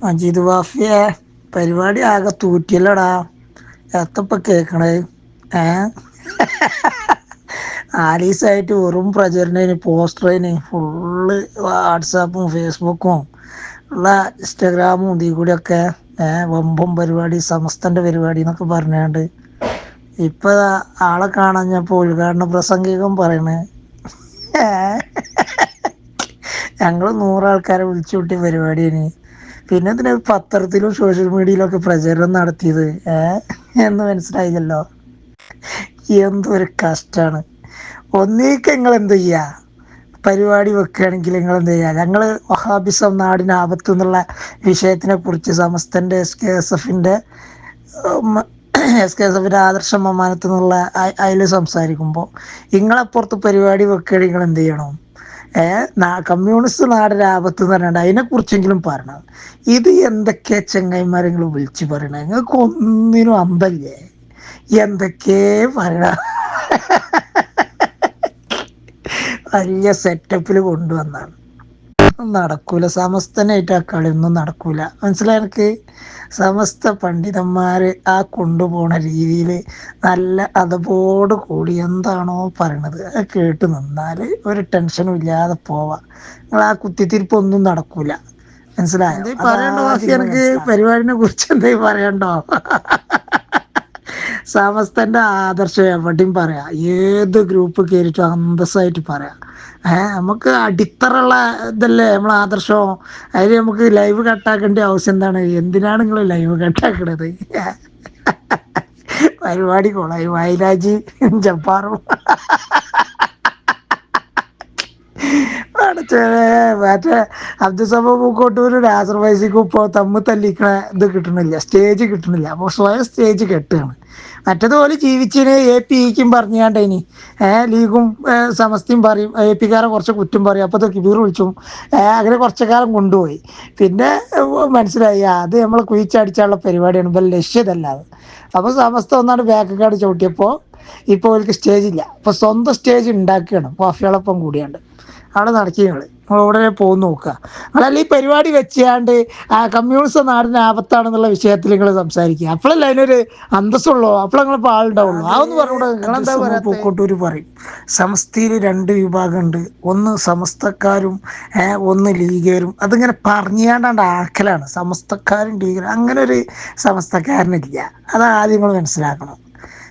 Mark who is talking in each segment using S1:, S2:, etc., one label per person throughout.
S1: മജീദ് വാഫിയെ പരിപാടി ആകെ തൂറ്റിയല്ലടാ. എത്തപ്പ കേക്കണേ. ഏ? ആലീസായിട്ട് വെറും പ്രചരണേന് പോസ്റ്ററിന് ഫുള്ള് വാട്സാപ്പും ഫേസ്ബുക്കും ഉള്ള ഇൻസ്റ്റഗ്രാമും ഇതിൽ കൂടിയൊക്കെ ഏഹ് വമ്പം പരിപാടി സമസ്തന്റെ പരിപാടി എന്നൊക്കെ പറഞ്ഞാണ്ട്. ഇപ്പൊ ആളെ കാണഞ്ഞപ്പോ ഉദ്ഘാടന പ്രസംഗികം പറയണേ. ഞങ്ങൾ നൂറാൾക്കാരെ വിളിച്ചു കൂട്ടിയ പരിപാടിയന്. പിന്നെ ഇതിന് പത്രത്തിലും സോഷ്യൽ മീഡിയയിലും ഒക്കെ പ്രചരണം നടത്തിയത്? ഏഹ് എന്ന് മനസ്സിലായില്ലല്ലോ. എന്തൊരു കഷ്ടാണ്. ഒന്നേക്ക് നിങ്ങൾ എന്ത് ചെയ്യാ? പരിപാടി വെക്കുകയാണെങ്കിൽ നിങ്ങൾ എന്ത് ചെയ്യാ? ഞങ്ങൾ വഹാബിസം നാടിന് ആപത്ത് എന്നുള്ള വിഷയത്തിനെ കുറിച്ച് സമസ്തന്റെ എസ് കെ എസ് എഫിന്റെ എസ് കെ എസ് എഫിന്റെ ആദർശ മമാനത്ത് നിന്നുള്ള അതിൽ സംസാരിക്കുമ്പോൾ നിങ്ങളപ്പുറത്ത് പരിപാടി വെക്കുകയാണെങ്കിൽ നിങ്ങൾ എന്ത് ചെയ്യണം? കമ്മ്യൂണിസ്റ്റ് ആപത്ത് എന്ന് പറഞ്ഞാൽ അതിനെക്കുറിച്ചെങ്കിലും പറയണം. ഇത് എന്തൊക്കെ ചെങ്ങായിമാരെങ്കിലും വിളിച്ചു പറയണം? നിങ്ങൾക്ക് ഒന്നിനും അന്തല്ലേ എന്തൊക്കെ പറയണ? വലിയ സെറ്റപ്പിൽ കൊണ്ടുവന്നാണ്. നടക്കൂല. സമസ്തനായിട്ട് ആ കളിയൊന്നും നടക്കൂല. മനസ്സിലായി എനിക്ക്? സമസ്ത പണ്ഡിതന്മാര് ആ കൊണ്ടുപോണ രീതിയിൽ നല്ല അതപോട് കൂടി എന്താണോ പറയണത് അത് കേട്ട് നിന്നാൽ ഒരു ടെൻഷനും ഇല്ലാതെ പോവാ. നിങ്ങൾ ആ കുത്തിത്തിരിപ്പൊന്നും നടക്കൂല. മനസ്സിലായോ? പറയണ്ടോ എനിക്ക് പരിപാടിനെ കുറിച്ച് എന്തെങ്കിലും പറയണ്ടോ? സമസ്തന്റെ ആദർശം എവിടെയും പറയാം. ഏത് ഗ്രൂപ്പ് കയറിയിട്ടും അന്തസ്സായിട്ട് പറയാം. നമുക്ക് അടിത്തറുള്ള ഇതല്ലേ നമ്മളെ ആദർശം? അതിൽ നമുക്ക് ലൈവ് കട്ടാക്കേണ്ട ആവശ്യം എന്താണ്? എന്തിനാണ് നിങ്ങൾ ലൈവ് കട്ടാക്കണത് പരിപാടി കൊള്ളായി വയലാജി ജപ്പാറും. മറ്റേ അബ്ദുസഭ പൂക്കോട്ടൂര് നാസർ വൈസിക്കും ഇപ്പോൾ തമ്മ് തല്ലിക്കണ ഇത് കിട്ടണില്ല സ്റ്റേജ് കിട്ടണില്ല. അപ്പോൾ സ്വയം സ്റ്റേജ് കെട്ടുകയാണ്. മറ്റതുപോലെ ജീവിച്ചിന് എ പി ഇക്കും പറഞ്ഞാണ്ടേനി. ഏഹ് ലീഗും സമസ്തയും പറയും എ പിക്കാരെ കുറച്ച് കുറ്റം പറയും. അപ്പോൾ കിബീർ വിളിച്ചു. അങ്ങനെ കുറച്ചു കാലം കൊണ്ടുപോയി. പിന്നെ മനസ്സിലായി അത് നമ്മൾ കുഴിച്ചടിച്ചുള്ള പരിപാടിയാണ്. ഇപ്പം ലക്ഷ്യതല്ലാതെ അപ്പോൾ സമസ്ത ഒന്നാണ് ബാക്ക് കാർഡ് ചവിട്ടിയപ്പോൾ ഇപ്പോൾ അവർക്ക് സ്റ്റേജ് ഇല്ല. അപ്പോൾ സ്വന്തം സ്റ്റേജ് ഉണ്ടാക്കുകയാണ് വാഫികളൊപ്പം കൂടിയാണ്ട്. അവിടെ നടക്കി നിങ്ങൾ നിങ്ങൾ ഉടനെ പോകുന്ന നോക്കുക. നിങ്ങളല്ല ഈ പരിപാടി വെച്ചാണ്ട് ആ കമ്മ്യൂണിസ്റ്റ് നാടിന് ആപത്താണെന്നുള്ള വിഷയത്തിൽ നിങ്ങൾ സംസാരിക്കുക. അപ്പോഴല്ല അതിനൊരു അന്തസ്സുള്ളോ. അപ്പോൾ നിങ്ങളിപ്പോൾ ആളുണ്ടാവുള്ളൂ. അതൊന്ന് പറഞ്ഞൂടെ. നിങ്ങളെന്താ പറയുക പൂക്കോട്ടൂർ പറയും. സമസ്തയിൽ രണ്ട് വിഭാഗമുണ്ട് ഒന്ന് സമസ്തക്കാരും ഒന്ന് ലീഗേരും. അതിങ്ങനെ പറഞ്ഞാണ്ടാണ്ട് ആക്കലാണ്. സമസ്തക്കാരും ലീഗരും. അങ്ങനെ ഒരു സമസ്തക്കാരനില്ല. അത് ആദ്യം നിങ്ങൾ മനസ്സിലാക്കണം.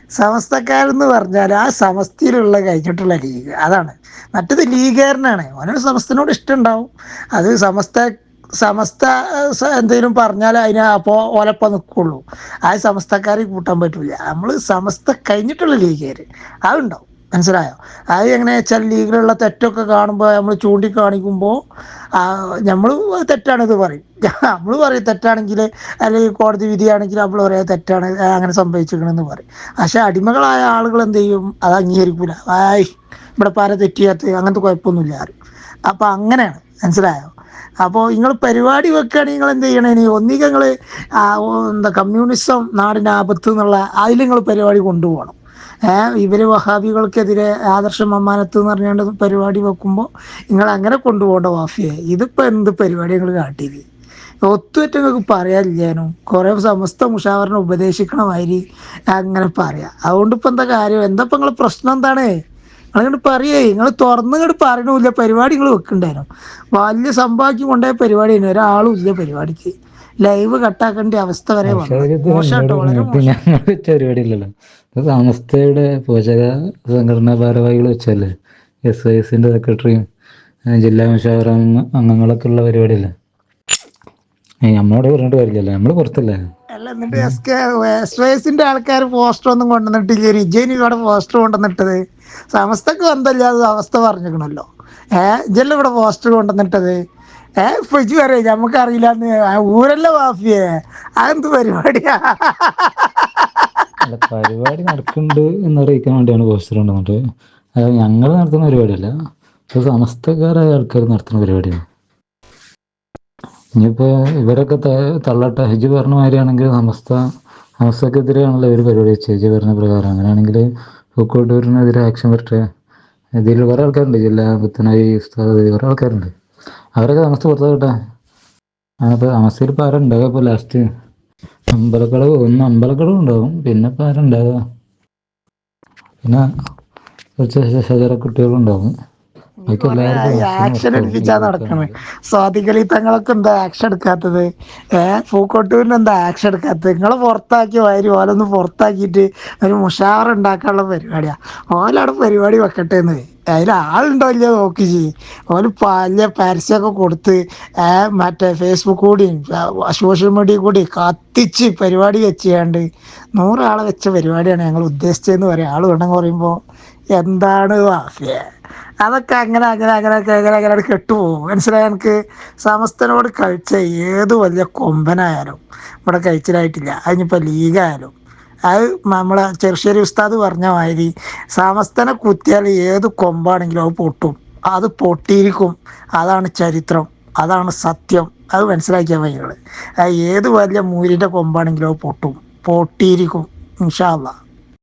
S1: സമസ്തക്കാരെന്ന് പറഞ്ഞാൽ ആ സമസ്തയിലുള്ള കഴിഞ്ഞിട്ടുള്ള ലീഗ്. അതാണ്. മറ്റത് ലീഗുകാരനാണ്. ഓനൊരു സമസ്തനോട് ഇഷ്ടമുണ്ടാവും അത് സമസ്ത സമസ്ത എന്തെങ്കിലും പറഞ്ഞാൽ അതിന് അപ്പോൾ ഓലപ്പം നിൽക്കുള്ളൂ ആ സമസ്തക്കാരെ കൂട്ടാൻ പറ്റില്ല നമ്മൾ സമസ്ത കഴിഞ്ഞിട്ടുള്ള ലീഗുകാർ അതുണ്ടാവും മനസ്സിലായോ? അത് എങ്ങനെ വെച്ചാൽ ലീഗിലുള്ള തെറ്റൊക്കെ കാണുമ്പോൾ നമ്മൾ ചൂണ്ടിക്കാണിക്കുമ്പോൾ നമ്മൾ തെറ്റാണിത് പറയും. നമ്മൾ പറയും തെറ്റാണെങ്കിൽ അല്ലെങ്കിൽ കോടതി വിധിയാണെങ്കിൽ നമ്മൾ പറയാം തെറ്റാണ് അങ്ങനെ സംഭവിച്ചിരിക്കണമെന്ന് പറയും. പക്ഷെ അടിമകളായ ആളുകൾ എന്ത് ചെയ്യും? അത് അംഗീകരിക്കൂല. ആയി ഇവിടെ പാര തെറ്റിയാത്ത അങ്ങനത്തെ കുഴപ്പമൊന്നുമില്ല ആരും അപ്പോൾ അങ്ങനെയാണ്. മനസ്സിലായോ? അപ്പോൾ നിങ്ങൾ പരിപാടി വെക്കുകയാണെങ്കിൽ നിങ്ങൾ എന്ത് ചെയ്യണേ? ഇനി ഒന്നിക നിങ്ങൾ എന്താ കമ്മ്യൂണിസം നാടിന്റെ ആപത്ത് എന്നുള്ള അതിൽ നിങ്ങൾ പരിപാടി കൊണ്ടുപോകണം. ഇവർ വഹാബികൾക്കെതിരെ ആദർശ അമ്മാനത്ത് എന്ന് പറഞ്ഞുകൊണ്ട് പരിപാടി വെക്കുമ്പോൾ നിങ്ങൾ അങ്ങനെ കൊണ്ടുപോകേണ്ട വാഫിയെ ഇതിപ്പോൾ എന്ത് പരിപാടി നിങ്ങൾ കാട്ടിയത്? ഒത്തുപറ്റ നിങ്ങൾക്ക് പറയാനില്ലേനും കുറേ സമസ്ത മുഷാവറിനെ ഉപദേശിക്കണമായിരി അങ്ങനെ പറയാം. അതുകൊണ്ട് ഇപ്പം എന്താ കാര്യം? എന്താ ഇപ്പം നിങ്ങളെ പ്രശ്നം എന്താണ്? നിങ്ങളിങ്ങോട്ട് പറയേ. നിങ്ങൾ തുറന്നിങ്ങോട്ട് പറയണമില്ല പരിപാടി നിങ്ങൾ വെക്കണ്ടായിരുന്നു വലിയ സംഭവമാക്കി കൊണ്ടുപോയ പരിപാടി തന്നെ ഒരാളും ഇല്ല പരിപാടിക്ക്. ലൈവ് കട്ടാക്കേണ്ട അവസ്ഥ വരെ
S2: ഞങ്ങൾ വെച്ച പരിപാടി ഇല്ലല്ലോ സമസ്തയുടെ പോഷക സംഘടനാ ഭാരവാഹികൾ വെച്ചല്ലേ? എസ് ഐ എസിന്റെ സെക്രട്ടറിയും ജില്ലാ മുഷാവറ അംഗങ്ങളൊക്കെ ഉള്ള പരിപാടിയല്ലേ? നമ്മളോട് പറഞ്ഞിട്ട് കാര്യമില്ലല്ലോ. നമ്മൾ പുറത്തല്ലേ?
S1: അല്ല എന്നിട്ട് എസ് കെ എസ് വൈസിന്റെ ആൾക്കാർ പോസ്റ്റർ ഒന്നും കൊണ്ടുവന്നിട്ടില്ല? ഇവിടെ പോസ്റ്റർ കൊണ്ടുവന്നിട്ടത്. സമസ്തക്ക് ബന്ധമില്ലാതെ അവസ്ഥ പറഞ്ഞിരിക്കണല്ലോ. ഏഹ് ഇജല്ല ഇവിടെ പോസ്റ്റർ കൊണ്ടുവന്നിട്ടത്? ഏഹ് ഇപ്പൊ ഇജ് പറയാ നമുക്കറിയില്ലാന്ന് ഊരല്ല മാഫിയേ? അതെന്ത് പരിപാടിയാ?
S2: പരിപാടി നടക്കുന്നുണ്ട് എന്നറിയിക്കാൻ വേണ്ടിയാണ് പോസ്റ്റർ കൊണ്ടുവന്നിട്ട് അത് ഞങ്ങൾ നടത്തുന്ന പരിപാടിയല്ല. സമസ്തക്കാരായ ആൾക്കാർ നടത്തുന്ന പരിപാടിയാണ്. ഇനിയിപ്പോ ഇവരൊക്കെ തള്ളട്ട. ഹജ്ജ് പറഞ്ഞ മാതിരിയാണെങ്കിൽ സമസ്ത സമസ്തക്കെതിരെയാണല്ലോ ഇവർ പരിപാടി വെച്ചത്. ഹജ്ജ് പറഞ്ഞ പ്രകാരം. അങ്ങനെയാണെങ്കിൽ പൂക്കോട്ടൂരിനെതിരെ ആക്ഷൻ വരട്ടെ. ഇതിൽ കുറെ ആൾക്കാരുണ്ട്. ജില്ലാ പുത്തനായി ഉസ്താദ് കുറെ ആൾക്കാരുണ്ട്. അവരൊക്കെ സമസ്ത പുറത്തു അപ്പോൾ അവസ്ഥയിൽ ഇപ്പൊ ആരുണ്ടാവുക ഇപ്പൊ ലാസ്റ്റ് അമ്പലക്കടവ് ഒന്ന് അമ്പലക്കടവ് ഉണ്ടാവും. പിന്നെ ഇപ്പൊ ആരുണ്ടാവുക? പിന്നെ കുറച്ച് ശശര കുട്ടികളുണ്ടാവും
S1: ആക്ഷൻ. എടുപ്പിച്ചാ നടക്കണേ. സ്വാതികളി തങ്ങളൊക്കെ എന്താ ആക്ഷൻ എടുക്കാത്തത്? ഏഹ് പൂക്കോട്ടൂരിന് എന്താ ആക്ഷൻ എടുക്കാത്തത്? നിങ്ങളെ പുറത്താക്കി വാരി ഓലൊന്ന് പുറത്താക്കിയിട്ട് ഒരു മുഷാവറ ഉണ്ടാക്കാനുള്ള പരിപാടിയാ. ഓലവിടെ പരിപാടി വെക്കട്ടെ എന്ന് അതിൽ ആളുണ്ടോ ഇല്ലയോ നോക്കി ചെയ്യും. ഓൽ പല പരസ്യമൊക്കെ കൊടുത്ത് മറ്റേ ഫേസ്ബുക്ക് കൂടിയും സോഷ്യൽ മീഡിയ കൂടി കത്തിച്ച് പരിപാടി വെച്ചാണ്ട് നൂറാളെ വെച്ച പരിപാടിയാണ് ഞങ്ങൾ ഉദ്ദേശിച്ചതെന്ന് പറയാം. ആൾ വേണമെന്ന് പറയുമ്പോൾ എന്താണ് വാഫിയെ അതൊക്കെ അങ്ങനെ അങ്ങനെ അങ്ങനെ അങ്ങനെ അങ്ങനെ കെട്ടുപോകും. മനസ്സിലായ എനിക്ക് സമസ്തനോട് കഴിച്ച ഏത് വലിയ കൊമ്പനായാലും ഇവിടെ കഴിച്ചിലായിട്ടില്ല. അതിനിപ്പോൾ ലീഗായാലും. അത് നമ്മളെ ചെറുശ്ശേരി ഉസ്താദ് പറഞ്ഞ മാതിരി സമസ്തനെ കുത്തിയാൽ ഏത് കൊമ്പാണെങ്കിലും അത് പൊട്ടും. അത് പൊട്ടിയിരിക്കും. അതാണ് ചരിത്രം. അതാണ് സത്യം. അത് മനസ്സിലാക്കിയാൽ മതി അത് ഏത് വലിയ മൂരിന്റെ കൊമ്പാണെങ്കിലും അത് പൊട്ടും. പൊട്ടിയിരിക്കും. ഇൻഷാ അല്ലാ